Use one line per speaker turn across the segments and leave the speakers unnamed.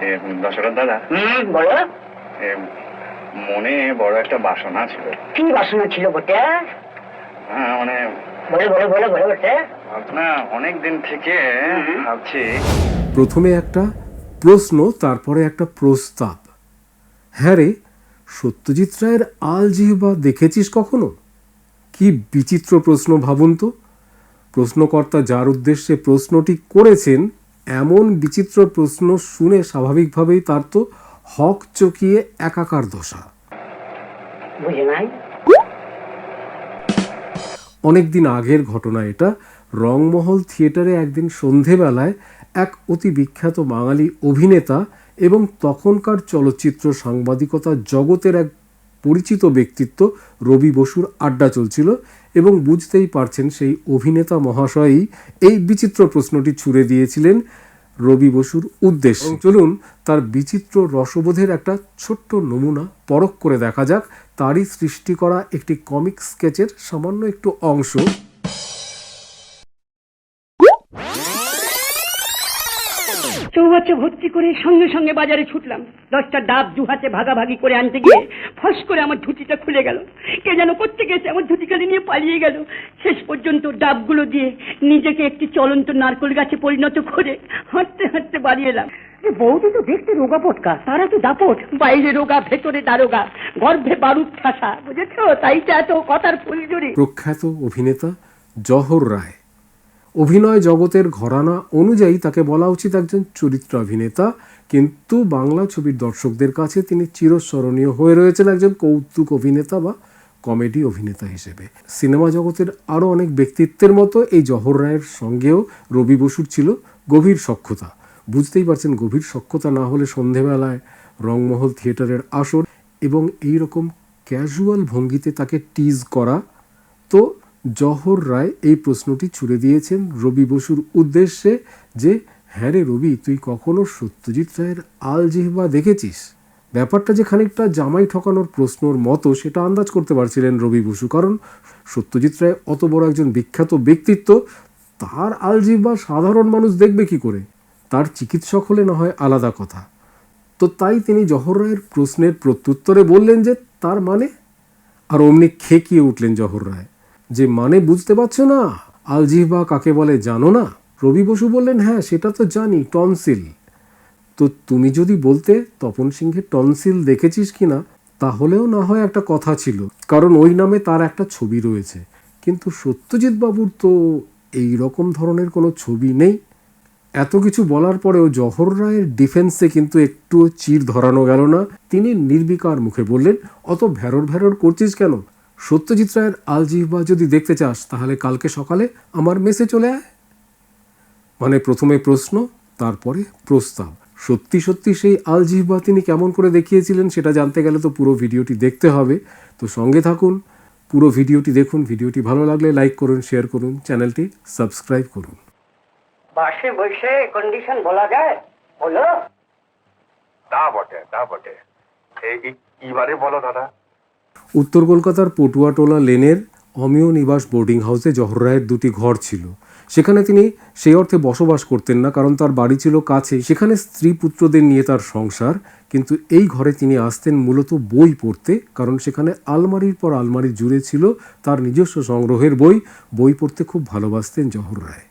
এ, দশরথ দাদা।
হুম বলো।
মনে বড় একটা বাসনা ছিল।
কি বাসনা ছিল বটে?
হ্যাঁ মানে
বলে বলে বলে বলে বটে।
ভাবনা অনেক দিন থেকে ভাবছি।
প্রথমে একটা প্রশ্ন তারপরে একটা প্রস্তাব। হ্যাঁ রে সত্যজিৎ রায়ের আল জিহ্বা দেখেছিস কখনো? কি বিচিত্র প্রশ্ন ভাবুন তো। প্রশ্নকর্তা যার উদ্দেশ্যে প্রশ্নটি করেছেন এমন বিচিত্র প্রশ্ন শুনে স্বাভাবিকভাবেই তার তো হক চকিয়ে একাকার দশা।
বুঝে নাই?
অনেক দিন আগের ঘটনা এটা। রংমহল থিয়েটারে একদিন সন্ধেবেলায় এক অতি বিখ্যাত বাঙালি অভিনেতা এবং তখনকার চলচ্চিত্র সাংবাদিকতা জগতের এক পরিচিত ব্যক্তিত্ব রবি বসুর আড্ডা চলছিল এবং বুঝতেই পারছেন সেই অভিনেতা মহাশয়ই এই বিচিত্র প্রশ্নটি ছুড়ে দিয়েছিলেন রবি বসুর উদ্দেশ্য। চলুন তার বিচিত্র রসবোধের একটা ছোট্ট নমুনা পরখ করে দেখা যাক। তারই সৃষ্টি করা একটি কমিক স্কেচের সামান্য একটু অংশ।
চৌবাচ্চা ভর্তি করে সঙ্গে সঙ্গে বাজারে ছুটলাম। দশটা ডাব দু হাতে ভাগাভাগি করে আনতে গিয়ে ফস করে আমার ধুতিটা খুলে গেল। কে যেন করতে গেছে আমার ধুতিখালি নিয়ে পালিয়ে গেল। শেষ পর্যন্ত ডাবগুলো দিয়ে নিজেকে একটি চলন্ত নারকোল গাছে পরিণত করে হাঁটতে হাঁটতে বাড়ি এলাম। বৌদি তো দেখতে রোগা পটকা তারা তো দাপট। বাইরে রোগা ভেতরে দারোগা গর্ভে বারুদ ঠাসা বুঝেছ? তাই তো এত কথার ফুলঝুরি।
প্রখ্যাত অভিনেতা জহর রায়। অভিনয় জগতের ঘরানা অনুযায়ী তাকে বলা উচিত একজন চরিত্র অভিনেতা, কিন্তু বাংলা ছবির দর্শকদের কাছে তিনি চিরস্মরণীয় হয়ে রয়েছেন একজন কৌতুক অভিনেতা বা কমেডি অভিনেতা হিসেবে। সিনেমা জগতের আরও অনেক ব্যক্তিত্বের মতো এই জহর রায়ের সঙ্গেও রবি বসুর ছিল গভীর সখ্যতা। বুঝতেই পারছেন, গভীর সখ্যতা না হলে সন্ধেবেলায় রংমহল থিয়েটারের আসর এবং এই রকম ক্যাজুয়াল ভঙ্গিতে তাকে টিজ করা তো জহর রায় এই প্রশ্নটি ছুড়ে দিয়েছেন রবি বসুর উদ্দেশ্যে যে হ্যাঁ রে রবি, তুই কখনো সত্যজিৎ রায়ের আল জিহ্বা দেখেছিস? ব্যাপারটা যে খানিকটা জামাই ঠকানোর প্রশ্নর মতো, সেটা আন্দাজ করতে পারছিলেন রবি বসু। কারণ সত্যজিৎ রায় অত বড় একজন বিখ্যাত ব্যক্তিত্ব, তার আল জিহ্বা সাধারণ মানুষ দেখবে কি করে? তার চিকিৎসক হলে না হয় আলাদা কথা। তো তাই তিনি জহর রায়ের প্রশ্নের প্রত্যুত্তরে বললেন যে, তার মানে? আর অমনি খেকিয়ে উঠলেন জহর রায়। যে মানে বুঝতে পারছ না? আলজিহবা কাকে বলে জানো না? রবি বসু বললেন হ্যাঁ সেটা তো জানি, টনসিল। তো তুমি যদি বলতে তপন সিংহের টনসিল দেখেছিস কিনা তাহলেও না হয় একটা কথা ছিল, কারণ ওই নামে তার একটা ছবি রয়েছে। কিন্তু সত্যজিৎ বাবুর তো এই রকম ধরনের কোনো ছবি নেই। এত কিছু বলার পরেও জহর রায়ের ডিফেন্সে কিন্তু একটুও চির ধরানো গেল না। তিনি নির্বিকার মুখে বললেন, অত ভ্যারর ভ্যারর করছিস কেন? সত্যজিৎ রায়ের আলজিহ্বা যদি দেখতে চাস তাহলে কালকে সকালে আমার মেসে চলে আয়। মানে প্রথমে প্রশ্ন তারপরে প্রস্তাব। সত্যি সত্যি সেই আলজিহ্বা তিনি কেমন করে দেখিয়েছিলেন সেটা জানতে গেলে তো পুরো ভিডিওটি দেখতে হবে। তো সঙ্গে থাকুন পুরো ভিডিওটি দেখুন। ভিডিওটি ভালো লাগলে লাইক করুন শেয়ার করুন চ্যানেলটি সাবস্ক্রাইব করুন।
বাসে বসে কন্ডিশন বলা যায়? বলো।
তা বটে তা বটে। এই এই- এবারে বলো দাদা।
উত্তর কলকাতার পটুয়াটোলা লেনের অমিয় নিবাস বোর্ডিং হাউসে জহর রায়ের দুটি ঘর ছিল। সেখানে তিনি সেই অর্থে বসবাস করতেন না, কারণ তার বাড়ি ছিল কাছে। সেখানে স্ত্রী পুত্রদের নিয়ে তার সংসার, কিন্তু এই ঘরে তিনি আসতেন মূলত বই পড়তে, কারণ সেখানে আলমারির পর আলমারি জুড়ে ছিল তার নিজস্ব সংগ্রহের বই। বই পড়তে খুব ভালোবাসতেন জহর রায়।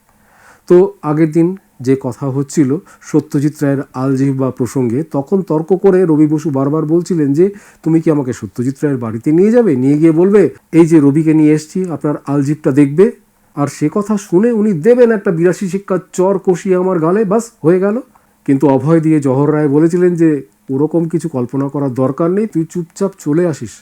তো আগের দিন যে কথা হচ্ছিল সত্যজিৎ রায়ের আলজিহ্বা প্রসঙ্গে, তখন তর্ক করে রবি বসু বারবার বলছিলেন যে, তুমি কি আমাকে সত্যজিৎ রায়ের বাড়িতে নিয়ে যাবে? নিয়ে গিয়ে বলবে, এই যে রবিকে নিয়ে এসছি, আপনার আলজিভটা দেখবে, আর সে কথা শুনে উনি দেবেন একটা বিরাশি শিক্ষার চর কষিয়ে আমার গালে, বাস, হয়ে গেল। কিন্তু অভয় দিয়ে জহর রায় বলেছিলেন যে, ওরকম কিছু কল্পনা করার দরকার নেই, তুই চুপচাপ চলে আসিস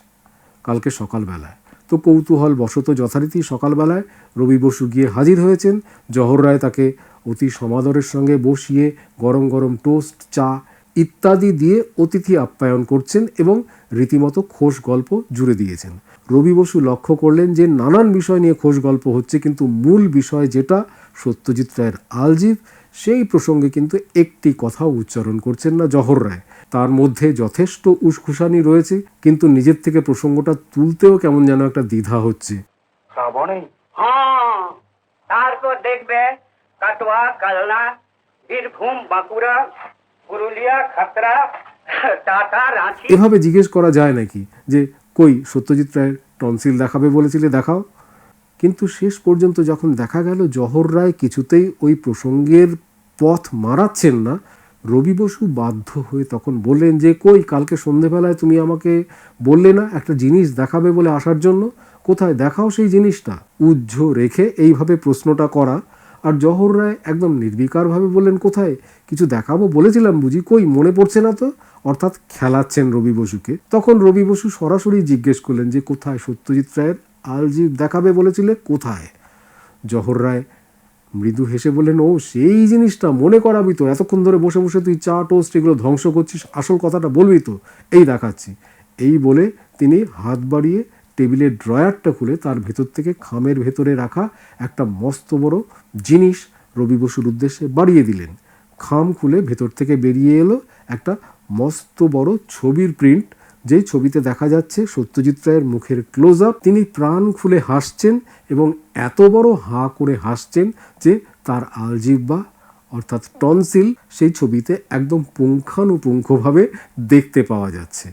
কালকে সকালবেলায়। তো কৌতূহল বশত যথারীতি সকালবেলায় রবি বসু গিয়ে হাজির হয়েছেন। জহর রায় তাকে অতি সমাদরের সঙ্গে বসিয়ে গরম গরম টোস্ট চা ইত্যাদি দিয়ে অতিথি আপ্যায়ন করছেন এবং রীতিমতো খোশ গল্প জুড়ে দিয়েছেন। রবি বসু লক্ষ্য করলেন যে নানান বিষয় নিয়ে খোশ গল্প হচ্ছে কিন্তু মূল বিষয় যেটা সত্যজিৎ রায়ের আলজিভ সেই প্রসঙ্গে কিন্তু একটি কথাও উচ্চারণ করছেন না জহর রায়। তার মধ্যে যথেষ্ট উসখুসানি রয়েছে কিন্তু নিজের থেকে প্রসঙ্গটা তুলতেও কেমন যেন একটা দ্বিধা হচ্ছে।
শ্রাবণে?
হ্যাঁ তারপর দেখবে কাটোয়া, কালনা, বীরভূম, বাঁকুড়া, পুরুলিয়া, খাতরা, টাটা, রাঁচি।
এভাবে জিজ্ঞেস করা যায় নাকি যে, কই, সত্যজিৎ রায়ের টনসিল দেখাবে বলেছিলে, দেখাও? কিন্তু শেষ পর্যন্ত যখন দেখা গেল, জহর রায় কিছুতেই ওই প্রসঙ্গের পথ মারাচ্ছেন না। রবি বসু বাধ্য হয়ে তখন বললেন যে, কই, কালকে সন্ধেবেলায় তুমি আমাকে বললে না একটা জিনিস দেখাবে বলে আসার জন্য? কোথায়? দেখাও সেই জিনিসটা। উজ্জ রেখে এইভাবে প্রশ্নটা করা আর জহর রায় একদম নির্বিকারভাবে বললেন, কোথায়? কিছু দেখাবো? বলেছিলাম বুঝি, কই, মনে পড়ছে না তো? অর্থাৎ খেলাচ্ছেন রবি বসুকে। তখন রবি বসু সরাসরি জিজ্ঞেস করলেন যে, কোথায় সত্যজিৎ রায়ের? আলজিব দেখাবে বলেছিলে, কোথায়? জহর রায় মৃদু হেসে বললেন, ও, সেই জিনিসটা মনে করাবি তো, এতক্ষণ ধরে বসে বসে তুই চা, টোস্ট এগুলো ধ্বংস করছিস, আসল কথাটা বলবি তো? এই দেখাচ্ছি। এই বলে তিনি হাত বাড়িয়ে টেবিলের ড্রয়ারটা খুলে তার ভেতর থেকে খামের ভেতরে রাখা একটা মস্ত বড় জিনিস রবি বসুর উদ্দেশ্যে বাড়িয়ে দিলেন। খাম খুলে ভেতর থেকে বেরিয়ে এলো একটা মস্ত বড় ছবির প্রিন্ট। যেই ছবিতে দেখা যাচ্ছে সত্যজিৎ রায়ের মুখের ক্লোজ আপ তিনি প্রাণ খুলে হাসছেন এবং এত বড় হাঁ করে হাসছেন যে তার আলজিব্বা অর্থাৎ টনসিল সেই ছবিতে একদম পুঙ্খানুপুঙ্খভাবে দেখতে পাওয়া যাচ্ছে।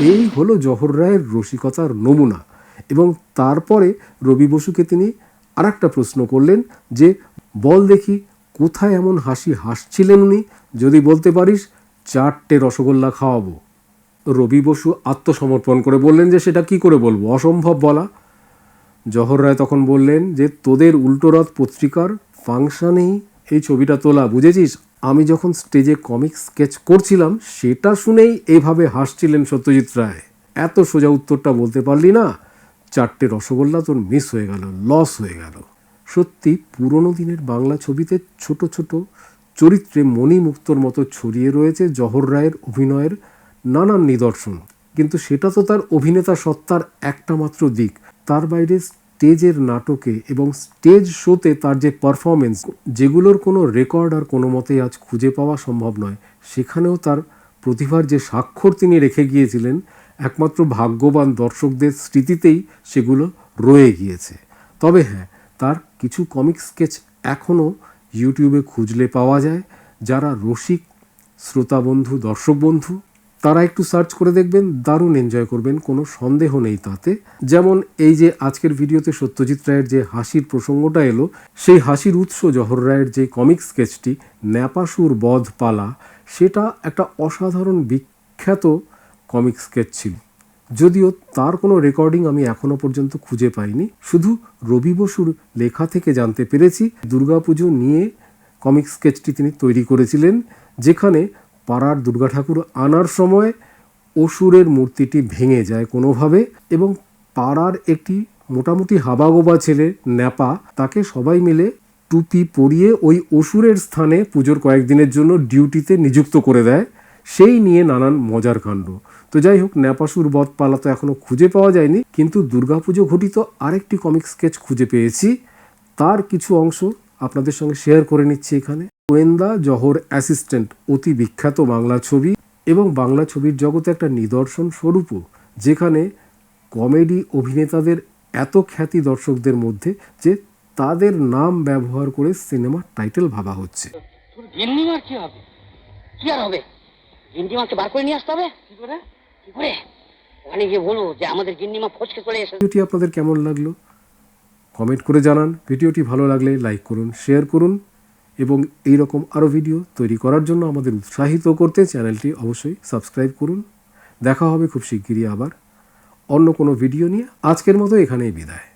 এই হলো জহর রায়ের রসিকতার নমুনা এবং তারপরে রবি বসুকে তিনি আর একটা প্রশ্ন করলেন যে, বল দেখি, কোথায় এমন হাসি হাসছিলেন উনি? যদি বলতে পারিস, চারটে রসগোল্লা খাওয়াবো। রবি বসু আত্মসমর্পণ করে বললেন যে, সেটা কি করে বলব? অসম্ভব বলা। জহর রায় তখন বললেন যে, তোদের উল্টোরথ পত্রিকার ফাংশনেই এই ছবিটা তোলা, বুঝেছিস? আমি যখন স্টেজে কমিক স্কেচ করছিলাম, সেটা শুনেই এইভাবে হাসছিলেন সত্যজিৎ রায়। এত সোজা উত্তরটা বলতে পারলি না। চারটে রসগোল্লা তোর মিস হয়ে গেল লস হয়ে গেল। সত্যি, পুরনো দিনের বাংলা ছবিতে ছোট ছোট চরিত্রে মণিমুক্তর মতো ছড়িয়ে রয়েছে জহর রায়ের অভিনয়ের নানান নিদর্শন। কিন্তু সেটা তো তার অভিনেতা সত্তার একটা মাত্র দিক। তার বাইরে স্টেজের নাটকে এবং স্টেজ শোতে তার যে পারফরমেন্স, যেগুলোর কোনো রেকর্ড আর কোনো মতেই আজ খুঁজে পাওয়া সম্ভব নয়, সেখানেও তার প্রতিভার যে স্বাক্ষর তিনি রেখে গিয়েছিলেন, একমাত্র ভাগ্যবান দর্শকদের স্মৃতিতেই সেগুলো রয়ে গিয়েছে। তবে হ্যাঁ তার কিছু কমিক স্কেচ এখনও ইউটিউবে খুঁজলে পাওয়া যায়, যারা রসিক, শ্রোতা বন্ধু, দর্শক বন্ধু তারা একটু সার্চ করে দেখবেন, দারুণ এনজয় করবেন, কোনো সন্দেহ নেই তাতে। যেমন এই যে আজকের ভিডিওতে সত্যজিৎ রায়ের যে হাসির প্রসঙ্গটা এলো, সেই হাসির উৎস জহর রায়ের যে কমিক স্কেচটি ন্যাপাসুর বধ পালা সেটা একটা অসাধারণ বিখ্যাত কমিক স্কেচ ছিল। যদিও তার কোনো রেকর্ডিং আমি এখনও পর্যন্ত খুঁজে পাইনি। শুধু রবি বসুর লেখা থেকে জানতে পেরেছি, দুর্গাপুজো নিয়ে কমিক স্কেচটি তিনি তৈরি করেছিলেন, যেখানে পাড়ার দুর্গা ঠাকুর আনার সময় অসুরের মূর্তিটি ভেঙে যায় কোনোভাবে এবং পাড়ার একটি মোটামুটি হাবাগোবা ছেলে, ন্যাপা, তাকে সবাই মিলে টুপি পরিয়ে ওই অসুরের স্থানে পুজোর কয়েকদিনের জন্য ডিউটিতে নিযুক্ত করে দেয়। সেই নিয়ে নানান মজার কাণ্ড। তো যাই হোক, ন্যাপাসুর বধ পালা তো এখনও খুঁজে পাওয়া যায়নি, কিন্তু দুর্গাপুজো ঘটিত আরেকটি কমিক স্কেচ খুঁজে পেয়েছি। তার কিছু অংশ আপনাদের সঙ্গে শেয়ার করে নিচ্ছি এখানে। গোয়েন্দা জহর অ্যাসিস্ট্যান্ট অতি বিখ্যাত বাংলা ছবি এবং বাংলা ছবির জগতে একটা নিদর্শন স্বরূপও যেখানে কমেডি অভিনেতাদের এত খ্যাতি দর্শকদের মধ্যে যে তাদের নাম ব্যবহার করে সিনেমার টাইটেল ভাবা হচ্ছে।
কি হবে? কি আর হবে? বার করে নিয়ে আসতে হবে? কি করে? কি করে? ওখানে গিয়ে বলব যে আমাদের ফচকে চলে এসেছে।
ভিডিওটি আপনাদের কেমন লাগল? কমেন্ট করে জানান। ভিডিওটি ভালো লাগলে লাইক করুন শেয়ার করুন। এবং এই রকম আরও ভিডিও তৈরি করার জন্য আমাদের উৎসাহিত করতে চ্যানেলটি অবশ্যই সাবস্ক্রাইব করুন। দেখা হবে খুব শিগগিরই আবার অন্য কোনো ভিডিও নিয়ে। আজকের মতো এখানেই বিদায়।